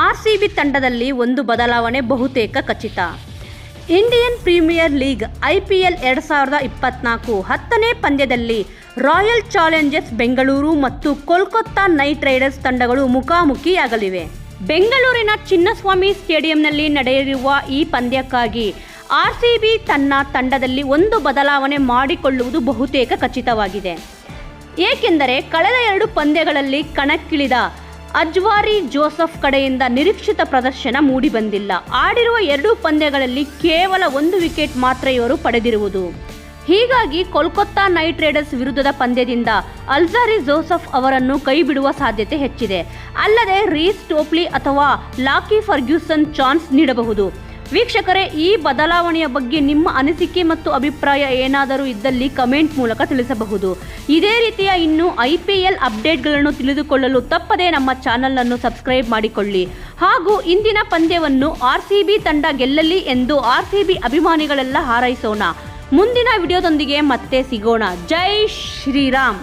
R C B ತಂಡದಲ್ಲಿ ಒಂದು ಬದಲಾವಣೆ ಬಹುತೇಕ ಖಚಿತ. Indian Premier League I P L ಎರಡು ಸಾವಿರದ ಇಪ್ಪತ್ನಾಲ್ಕು ಹತ್ತನೇ ಪಂದ್ಯದಲ್ಲಿ ರಾಯಲ್ ಚಾಲೆಂಜರ್ಸ್ ಬೆಂಗಳೂರು ಮತ್ತು ಕೋಲ್ಕತ್ತಾ ನೈಟ್ ರೈಡರ್ಸ್ ತಂಡಗಳು ಮುಖಾಮುಖಿಯಾಗಲಿವೆ. ಬೆಂಗಳೂರಿನ ಚಿನ್ನಸ್ವಾಮಿ ಸ್ಟೇಡಿಯಂನಲ್ಲಿ ನಡೆಯಲಿರುವ ಈ ಪಂದ್ಯಕ್ಕಾಗಿ ಆರ್ ಸಿ ಬಿ ತನ್ನ ತಂಡದಲ್ಲಿ ಒಂದು ಬದಲಾವಣೆ ಮಾಡಿಕೊಳ್ಳುವುದು ಬಹುತೇಕ ಖಚಿತವಾಗಿದೆ. ಏಕೆಂದರೆ ಕಳೆದ ಎರಡು ಪಂದ್ಯಗಳಲ್ಲಿ ಕಣಕ್ಕಿಳಿದ ಅಜ್ವಾರಿ ಜೋಸಫ್ ಕಡೆಯಿಂದ ನಿರೀಕ್ಷಿತ ಪ್ರದರ್ಶನ ಮೂಡಿಬಂದಿಲ್ಲ ಆಡಿರುವ ಎರಡೂ ಪಂದ್ಯಗಳಲ್ಲಿ ಕೇವಲ ಒಂದು ವಿಕೆಟ್ ಮಾತ್ರ ಇವರು ಪಡೆದಿರುವುದು. ಹೀಗಾಗಿ ಕೋಲ್ಕತ್ತಾ ನೈಟ್ ರೈಡರ್ಸ್ ವಿರುದ್ಧದ ಪಂದ್ಯದಿಂದ ಅಲ್ಜಾರಿ ಜೋಸಫ್ ಅವರನ್ನು ಕೈಬಿಡುವ ಸಾಧ್ಯತೆ ಹೆಚ್ಚಿದೆ. ಅಲ್ಲದೆ ರೀಸ್ ಟೋಪ್ಲಿ ಅಥವಾ ಲಾಕಿ ಫರ್ಗ್ಯೂಸನ್ ಚಾನ್ಸ್ ನೀಡಬಹುದು. ವೀಕ್ಷಕರೇ, ಈ ಬದಲಾವಣೆಯ ಬಗ್ಗೆ ನಿಮ್ಮ ಅನಿಸಿಕೆ ಮತ್ತು ಅಭಿಪ್ರಾಯ ಏನಾದರೂ ಇದ್ದಲ್ಲಿ ಕಮೆಂಟ್ ಮೂಲಕ ತಿಳಿಸಬಹುದು. ಇದೇ ರೀತಿಯ ಇನ್ನು ಐ ಪಿ ಎಲ್ ಅಪ್ಡೇಟ್ಗಳನ್ನು ತಿಳಿದುಕೊಳ್ಳಲು ತಪ್ಪದೇ ನಮ್ಮ ಚಾನಲನ್ನು ಸಬ್ಸ್ಕ್ರೈಬ್ ಮಾಡಿಕೊಳ್ಳಿ. ಹಾಗೂ ಇಂದಿನ ಪಂದ್ಯವನ್ನು ಆರ್ ಸಿ ಬಿ ತಂಡ ಗೆಲ್ಲಲಿ ಎಂದು ಆರ್ ಸಿ ಬಿ ಅಭಿಮಾನಿಗಳೆಲ್ಲ ಹಾರೈಸೋಣ. ಮುಂದಿನ ವಿಡಿಯೋದೊಂದಿಗೆ ಮತ್ತೆ ಸಿಗೋಣ. ಜೈ ಶ್ರೀರಾಮ್.